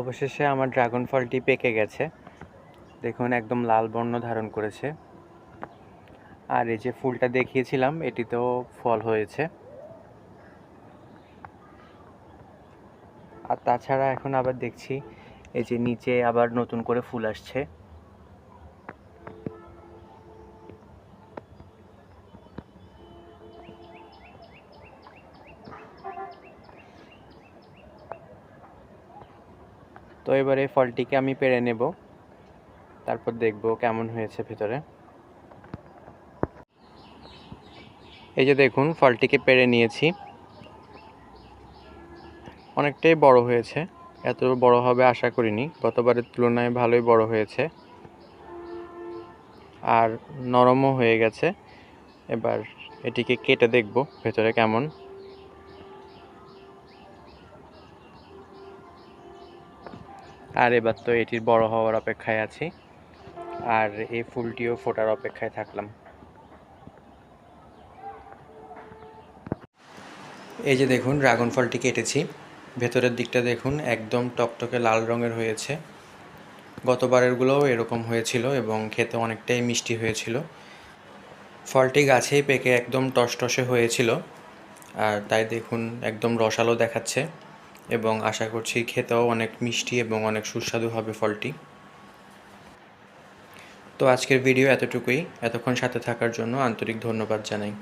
অবশেষে আমার ড্রাগন ফলটি পেকে গেছে। দেখুন, একদম লাল বর্ণ ধারণ করেছে। আর এই যে ফুলটা দেখিয়েছিলাম এটি তো ফল হয়েছে। আর তাছাড়া এখন আবার দেখছি, এই যে নিচে আবার নতুন করে ফুল আসছে। তো এবারে ফলটিকে আমি পেড়ে নেব। তারপর দেখব কেমন হয়েছে ভেতরে। এই যে দেখুন, ফলটিকে পেড়ে নিয়েছি। অনেকটাই বড় হয়েছে। এত বড় হবে আশা করিনি। গতবারের তুলনায় ভালোই বড় হয়েছে। আর নরমও হয়ে গেছে। এবার এটিকে কেটে দেখব ভেতরে কেমন আর এবার তো এটির বড় হওয়ার অপেক্ষায় আছি। আর এই ফুলটিও ফোটার অপেক্ষায় থাকলাম। এই যে দেখুন, ড্রাগন ফলটি কেটেছি। ভেতরের দিকটা দেখুন, একদম টকটকে লাল রঙের হয়েছে। গতবারেরগুলোও এরকম হয়েছিল এবং খেতে অনেকটাই মিষ্টি হয়েছিল। ফলটি গাছেই পেকে একদম টসটসে হয়েছিল। আর তাই দেখুন, একদম রসালো দেখাচ্ছে। এবং আশা করছি খেতেও অনেক মিষ্টি এবং অনেক সুস্বাদু হবে ফলটি। তো আজকের ভিডিও এতটুকুই। এতক্ষণ সাথে থাকার জন্য আন্তরিক ধন্যবাদ জানাই।